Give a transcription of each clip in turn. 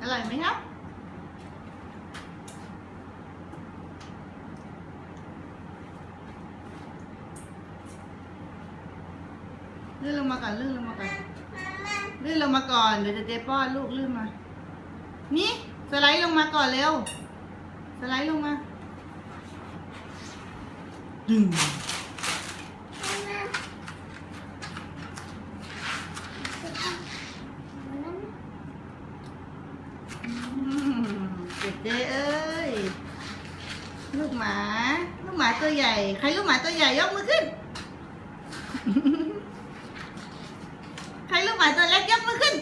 อยไหมครับลื่นลงมาก่อนลื่นลงมาก่อนลื่นลงมาก่อนเดี๋ยวจะเจ๊ป้อนลูกลื่นมา นี่สไลด์ลงมาก่อนเร็ว สไลด์ลงมาดึง เจ๊เอ้ย ลูกหมา ลูกหมาตัวใหญ่ ใครลูกหมาตัวใหญ่ยกมือขึ้น ใครลูกหมาตัวเล็กยกมือขึ้น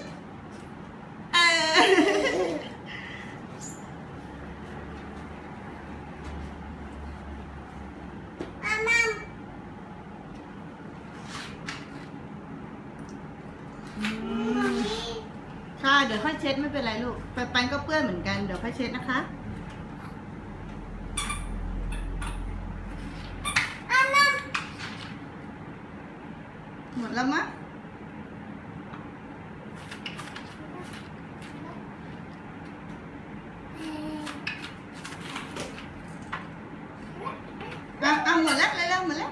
เออ อืมค่ะ เดี๋ยวค่อยเช็ดไม่เป็นไรลูกไปปันก็เปื้อนเหมือนกันเดี๋ยวค่อยเช็ดนะคะหมดแล้วมั้งเอาเอาหมดแล้วเร็วๆหมดแล้ว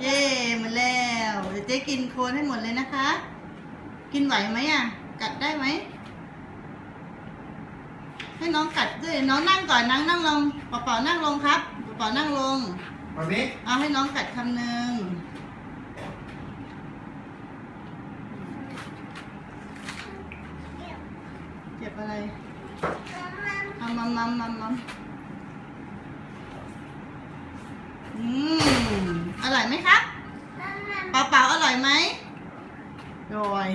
เย่หมดแล้ว เดี๋ยวเจ๊กินโคนให้หมดเลยนะคะ กินไหวไหมอะ กัดได้ไหม ให้น้องกัดด้วยน้องนั่งก่อนนั่งนั่งลงเป่าๆนั่งลงครับเป่าๆนั่งลงมามิเอาให้น้องกัดคำหนึ่งเจ็บอะไรเอามัมมัมมัมมัมอืมอร่อยไหมครับเปล่าๆอร่อยไหม อร่อย